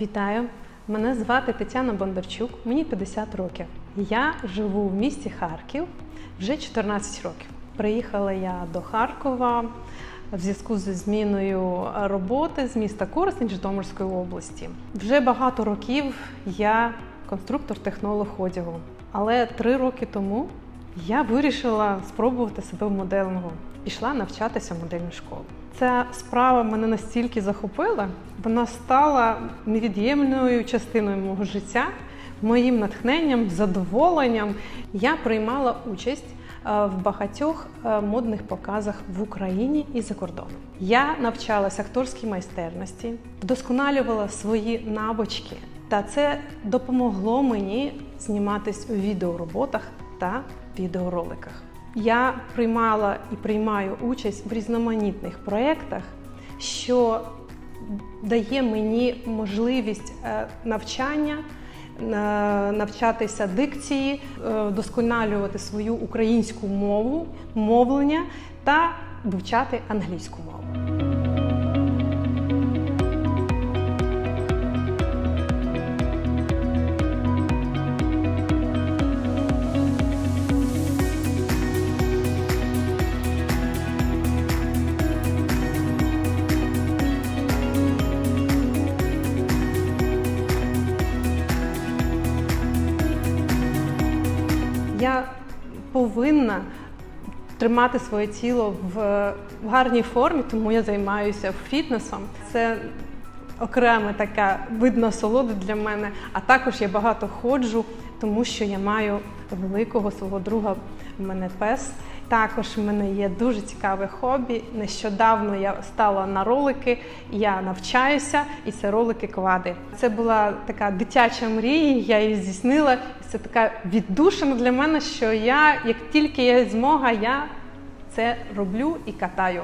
Вітаю! Мене звати Тетяна Бондарчук, мені 50 років. Я живу в місті Харків вже 14 років. Приїхала я до Харкова в зв'язку зі зміною роботи з міста Коростень Житомирської області. Вже багато років я конструктор-технолог одягу. Але три роки тому я вирішила спробувати себе в моделингу. Пішла навчатися в модельну школу. Ця справа мене настільки захопила, вона стала невід'ємною частиною мого життя, моїм натхненням, задоволенням. Я приймала участь е, в багатьох е, модних показах в Україні і за кордоном. Я навчалася акторській майстерності, вдосконалювала свої навички, та це допомогло мені зніматись у відеороботах та відеороликах. Я приймала і приймаю участь в різноманітних проєктах, що дає мені можливість е, навчання, е, навчатися дикції, е, вдосконалювати свою українську мову, мовлення та вивчати англійську мову. Я повинна тримати своє тіло в, в гарній формі, тому я займаюся фітнесом. Це окрема така вид насолоди для мене. А також я багато ходжу, тому що я маю великого свого друга. У мене пес. Також в мене є дуже цікаве хобі. Нещодавно я стала на ролики, я навчаюся, і це ролики квади. Це була така дитяча мрія, я її здійснила. Це така віддушина для мене, що я, як тільки є змога, я це роблю і катаю.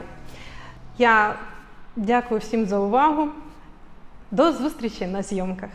Я дякую всім за увагу. До зустрічі на зйомках.